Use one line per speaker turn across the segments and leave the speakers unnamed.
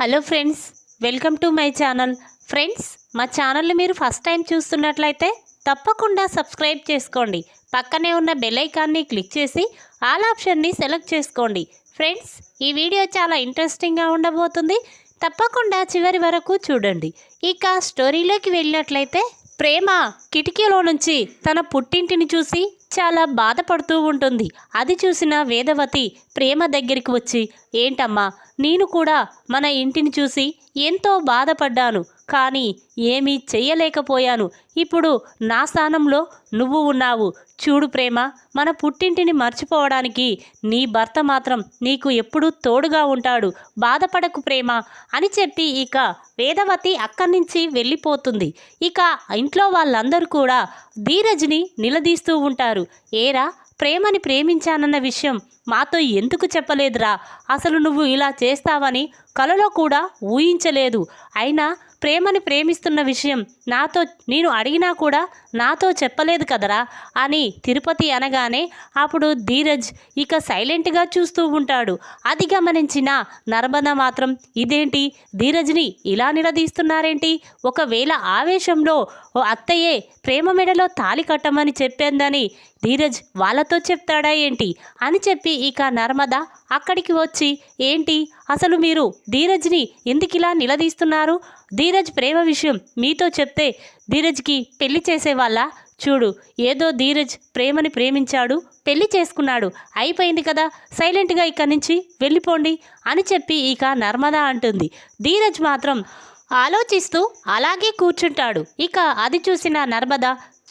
Hello friends welcome to my channel. Friends మా ఛానల్ని మీరు ఫస్ట్ టైం చూస్తున్నట్లయితే తప్పకుండా సబ్స్క్రైబ్ చేసుకోండి. పక్కనే ఉన్న బెల్లైకాన్ని క్లిక్ చేసి ఆల్ ఆప్షన్ని సెలెక్ట్ చేసుకోండి. ఫ్రెండ్స్ ఈ వీడియో చాలా ఇంట్రెస్టింగ్గా ఉండబోతుంది. తప్పకుండా చివరి వరకు చూడండి. ఇక స్టోరీలోకి వెళ్ళినట్లయితే ప్రేమ కిటికీలో నుంచి తన పుట్టింటిని చూసి చాలా బాధపడుతూ ఉంటుంది. అది చూసిన వేదవతి ప్రేమ దగ్గరికి వచ్చి ఏంటమ్మా నేను కూడా మన ఇంటిని చూసి ఎంతో బాధపడ్డాను. కానీ ఏమీ చెయ్యలేకపోయాను. ఇప్పుడు నా స్థానంలో నువ్వు ఉన్నావు. చూడు ప్రేమ మన పుట్టింటిని మర్చిపోవడానికి నీ భర్త మాత్రం నీకు ఎప్పుడూ తోడుగా ఉంటాడు. బాధపడకు ప్రేమ అని చెప్పి ఇక వేదవతి అక్కడి నుంచి వెళ్ళిపోతుంది. ఇక ఇంట్లో వాళ్ళందరూ కూడా ధీరజ్ని నిలదీస్తూ ఉంటారు. ఏరా ప్రేమని ప్రేమించానన్న విషయం మాతో ఎందుకు చెప్పలేదురా? అసలు నువ్వు ఇలా చేస్తావని కలలో కూడా ఊహించలేదు. అయినా ప్రేమని ప్రేమిస్తున్న విషయం నాతో నేను అడిగినా కూడా నాతో చెప్పలేదు కదరా అని తిరుపతి అనగానే అప్పుడు ధీరజ్ ఇక సైలెంట్గా చూస్తూ ఉంటాడు. అది గమనించిన నర్మద మాత్రం ఇదేంటి? ధీరజ్ని ఇలా నిలదీస్తున్నారేంటి? ఒకవేళ ఆవేశంలో ఓ అత్తయ్యే ప్రేమ మెడలో తాలి కట్టమని చెప్పిందని ధీరజ్ వాళ్ళతో చెప్తాడా ఏంటి? అని చెప్పి ఇక నర్మద అక్కడికి వచ్చి ఏంటి? అసలు మీరు ధీరజ్ని ఎందుకిలా నిలదీస్తున్నారు? ధీరజ్ ప్రేమ విషయం మీతో చెప్తే ధీరజ్కి పెళ్ళి చేసేవాళ్ళ? చూడు ఏదో ధీరజ్ ప్రేమని ప్రేమించాడు పెళ్ళి చేసుకున్నాడు అయిపోయింది కదా సైలెంట్గా ఇక్కడి నుంచి వెళ్ళిపోండి అని చెప్పి ఇక నర్మద అంటుంది. ధీరజ్ మాత్రం ఆలోచిస్తూ అలాగే కూర్చుంటాడు. ఇక అది చూసిన నర్మద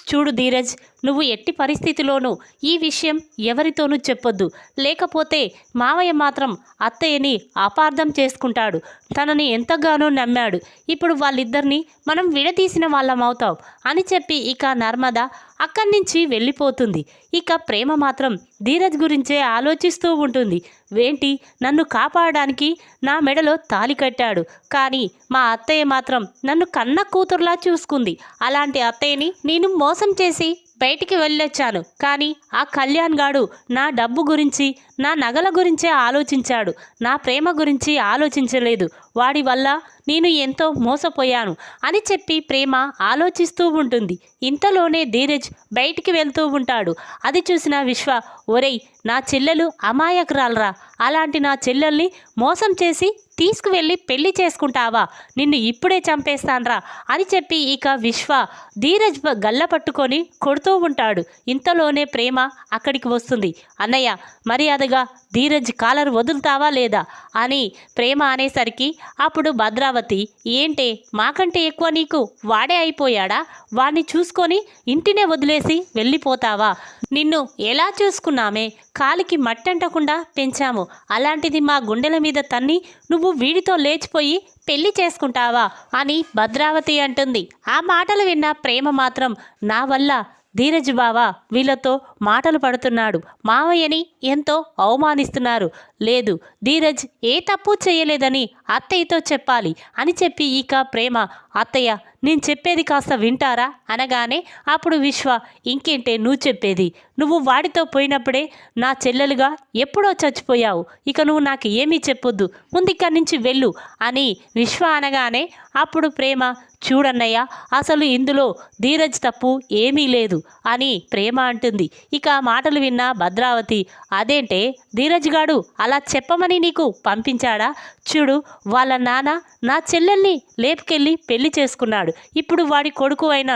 చూడు ధీరజ్ నువ్వు ఎట్టి పరిస్థితిలోనూ ఈ విషయం ఎవరితోనూ చెప్పొద్దు. లేకపోతే మావయ్య మాత్రం అత్తయ్యని అపార్థం చేసుకుంటాడు. తనని ఎంతగానో నమ్మాడు. ఇప్పుడు వాళ్ళిద్దరిని మనం విడదీసిన వాళ్ళం అవుతాం అని చెప్పి ఇక నర్మద అక్కడి నుంచి వెళ్ళిపోతుంది. ఇక ప్రేమ మాత్రం ధీరజ్ గురించే ఆలోచిస్తూ ఉంటుంది. వేంటి నన్ను కాపాడడానికి నా మెడలో తాలి కట్టాడు. కానీ మా అత్తయ్య మాత్రం నన్ను కన్న కూతురులా చూసుకుంది. అలాంటి అత్తయ్యని నేను మోసం చేసి బయటికి వెళ్ళొచ్చాను. కానీ ఆ కళ్యాణ్ గాడు నా డబ్బు గురించి నా నగల గురించే ఆలోచించాడు. నా ప్రేమ గురించి ఆలోచించలేదు. వాడి వల్ల నేను ఎంతో మోసపోయాను అని చెప్పి ప్రేమ ఆలోచిస్తూ ఉంటుంది. ఇంతలోనే ధీరజ్ బయటికి వెళ్తూ ఉంటాడు. అది చూసిన విశ్వ ఒరేయ్ నా చెల్లెలు అమాయకురాలరా. అలాంటి నా చెల్లెల్ని మోసం చేసి తీసుకువెళ్ళి పెళ్ళి చేసుకుంటావా? నిన్ను ఇప్పుడే చంపేస్తాన్రా. అని చెప్పి ఇక విశ్వ ధీరజ్ గల్ల పట్టుకొని కొడుతూ ఉంటాడు. ఇంతలోనే ప్రేమ అక్కడికి వస్తుంది. అన్నయ్య మర్యాదగా ధీరజ్ కాలర్ వదులుతావా లేదా? అని ప్రేమ అనేసరికి అప్పుడు భద్రావతి ఏంటే? మాకంటే ఎక్కువ నీకు వాడే అయిపోయాడా? వాణ్ణి చూసుకొని ఇంటినే వదిలేసి వెళ్ళిపోతావా? నిన్ను ఎలా చూసుకున్నామే? కాలికి మట్టంటకుండా పెంచాము. అలాంటిది మా గుండెల మీద తన్ని నువ్వు నువ్వు వీడితో లేచిపోయి పెళ్ళి చేసుకుంటావా అని భద్రావతి అంటుంది. ఆ మాటలు విన్న ప్రేమ మాత్రం నా వల్ల. ధీరజ్ బావ వీళ్ళతో మాటలు పడుతున్నాడు. మావయ్యని ఎంతో అవమానిస్తున్నారు. లేదు ధీరజ్ ఏ తప్పు చేయలేదని అత్తయ్యతో చెప్పాలి అని చెప్పి ఇక ప్రేమ అత్తయ్య నేను చెప్పేది కాస్త వింటారా? అనగానే అప్పుడు విశ్వ ఇంకేంటే నువ్వు చెప్పేది? నువ్వు వాడితో పోయినప్పుడే నా చెల్లెలుగా ఎప్పుడో చచ్చిపోయావు. ఇక నువ్వు నాకు ఏమీ చెప్పొద్దు. ముందు ఇక్కడి నుంచి వెళ్ళు అని విశ్వ అనగానే అప్పుడు ప్రేమ చూడన్నయ్య అసలు ఇందులో ధీరజ్ తప్పు ఏమీ లేదు అని ప్రేమ అంటుంది. ఇక మాటలు విన్న భద్రావతి అదేంటే ధీరజ్ గాడు అలా చెప్పమని నీకు పంపించాడా? చూడు వాళ్ళ నాన్న నా చెల్లెల్ని లేపుకెళ్ళి పెళ్ళి పెళ్ళి చేసుకున్నాడు. ఇప్పుడు వాడి కొడుకు అయిన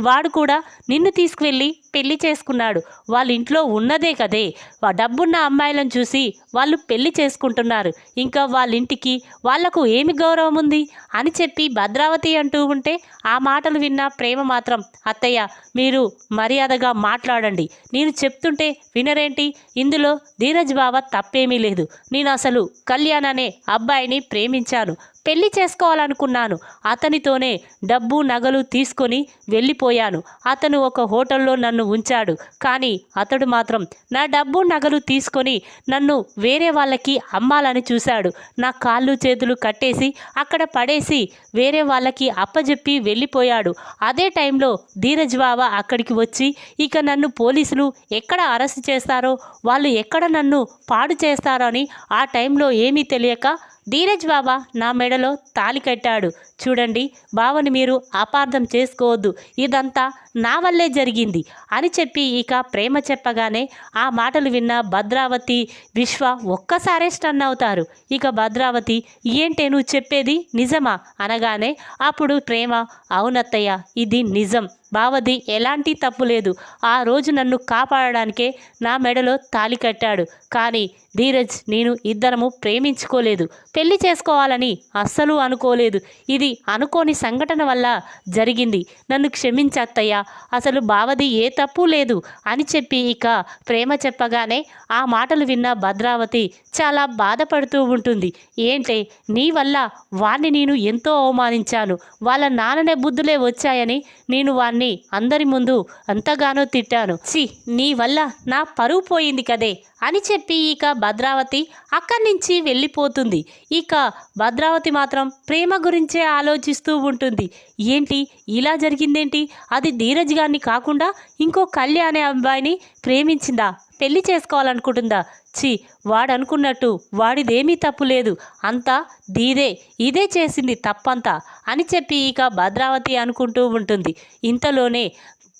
వాడు కూడా నిన్ను తీసుకువెళ్ళి పెళ్ళి చేసుకున్నాడు. వాళ్ళ ఇంట్లో ఉన్నదే కదే. డబ్బున్న అమ్మాయిలను చూసి వాళ్ళు పెళ్ళి చేసుకుంటున్నారు. ఇంకా వాళ్ళ ఇంటికి వాళ్ళకు ఏమి గౌరవం ఉంది? అని చెప్పి భద్రావతి అంటూ ఉంటే ఆ మాటలు విన్న ప్రేమ మాత్రం అత్తయ్య మీరు మర్యాదగా మాట్లాడండి. నేను చెప్తుంటే వినరేంటి? ఇందులో ధీరజ్ బావ తప్పేమీ లేదు. నేను అసలు కళ్యాణ్ అనే అబ్బాయిని ప్రేమించాను. పెళ్ళి చేసుకోవాలనుకున్నాను. అతనితోనే డబ్బు నగలు తీసుకొని వెళ్ళిపోయాను. అతను ఒక హోటల్లో నన్ను ఉంచాడు. కానీ అతడు మాత్రం నా డబ్బు నగలు తీసుకొని నన్ను వేరే వాళ్ళకి అమ్మాలని చూశాడు. నా కాళ్ళు చేతులు కట్టేసి అక్కడ పడేసి వేరే వాళ్ళకి అప్పజెప్పి వెళ్ళిపోయాడు. అదే టైంలో ధీరజ్ బావ అక్కడికి వచ్చి ఇక నన్ను పోలీసులు ఎక్కడ అరెస్ట్ చేస్తారో? వాళ్ళు ఎక్కడ నన్ను పాడు చేస్తారో అని ఆ టైంలో ఏమీ తెలియక ధీరజ్ బాబా నా మెడలో తాలి కట్టాడు. చూడండి బావని మీరు అపార్థం చేసుకోవద్దు. ఇదంతా నా వల్లే జరిగింది అని చెప్పి ఇక ప్రేమ చెప్పగానే ఆ మాటలు విన్న భద్రావతి విశ్వ ఒక్కసారే స్టన్ అవుతారు. ఇక భద్రావతి ఏంటే నువ్వు చెప్పేది నిజమా? అనగానే అప్పుడు ప్రేమ అవునత్తయ్య ఇది నిజం. బావది ఎలాంటి తప్పు లేదు. ఆ రోజు నన్ను కాపాడడానికే నా మెడలో తాలి కట్టాడు. కానీ ధీరజ్ నేను ఇద్దరము ప్రేమించుకోలేదు. పెళ్ళి చేసుకోవాలని అస్సలు అనుకోలేదు. ఇది అనుకోని సంఘటన వల్ల జరిగింది. నన్ను క్షమించత్తయ్యా అసలు బావది ఏ తప్పు లేదు అని చెప్పి ఇక ప్రేమ చెప్పగానే ఆ మాటలు విన్న భద్రావతి చాలా బాధపడుతూ ఉంటుంది. ఏంటే నీ వల్ల వాణ్ణి నేను ఎంతో అవమానించాను. వాళ్ళ నాన్ననే బుద్ధులే వచ్చాయని నేను వాణ్ణి అందరి ముందు ఎంతగానో తిట్టాను. చి నీ వల్ల నా పరువు పోయింది కదే అని చెప్పి ఇక భద్రావతి అక్కడి నుంచి వెళ్ళిపోతుంది. ఇక భద్రావతి మాత్రం ప్రేమ గురించే ఆలోచిస్తూ ఉంటుంది. ఏంటి? ఇలా జరిగిందేంటి? అది ధీరజ్ గారిని కాకుండా ఇంకో కళ్యాణ్ అనే అబ్బాయిని ప్రేమించిందా? పెళ్ళి చేసుకోవాలనుకుంటుందా? చి వాడనుకున్నట్టు వాడిదేమీ తప్పు లేదు. అంతా దీదే ఇదే చేసింది తప్పంతా అని చెప్పి ఇక భద్రావతి అనుకుంటూ ఉంటుంది. ఇంతలోనే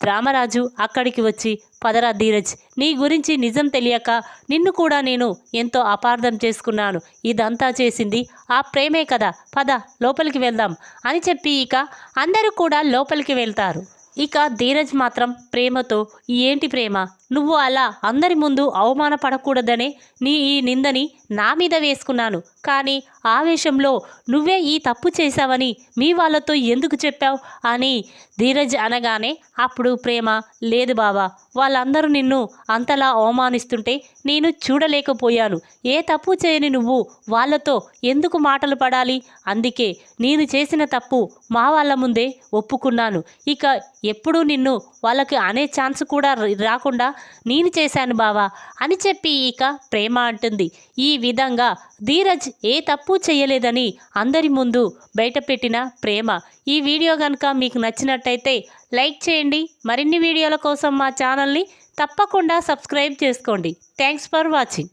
రామరాజు అక్కడికి వచ్చి పదరా ధీరజ్ నీ గురించి నిజం తెలియక నిన్ను కూడా నేను ఎంతో అపార్థం చేసుకున్నాను. ఇదంతా చేసింది ఆ ప్రేమే కదా పద లోపలికి వెళ్దాం అని చెప్పి ఇక అందరూ కూడా లోపలికి వెళ్తారు. ఇక ధీరజ్ మాత్రం ప్రేమతో ఏంటి ప్రేమ? నువ్వు అలా అందరి ముందు అవమానపడకూడదనే నీ ఈ నిందని నా మీద వేసుకున్నాను. కానీ ఆవేశంలో నువ్వే ఈ తప్పు చేశావని మీ వాళ్ళతో ఎందుకు చెప్పావు అని ధీరజ్ అనగానే అప్పుడు ప్రేమ లేదు బావా. వాళ్ళందరూ నిన్ను అంతలా అవమానిస్తుంటే నేను చూడలేకపోయాను. ఏ తప్పు చేయని నువ్వు వాళ్ళతో ఎందుకు మాటలు పడాలి? అందుకే నేను చేసిన తప్పు మా వాళ్ళ ముందే ఒప్పుకున్నాను. ఇక ఎప్పుడూ నిన్ను వాళ్ళకి అనే ఛాన్స్ కూడా రాకుండా నేను చేశాను బావా అని చెప్పి ఇక ప్రేమ అంటుంది. ఈ విధంగా ధీరజ్ ఏ తప్పు చేయలేదని అందరి ముందు బయటపెట్టిన ప్రేమ. ఈ వీడియో కనుక మీకు నచ్చినట్టయితే లైక్ చేయండి. మరిన్ని వీడియోల కోసం మా ఛానల్ని తప్పకుండా సబ్స్క్రైబ్ చేసుకోండి. Thanks for watching.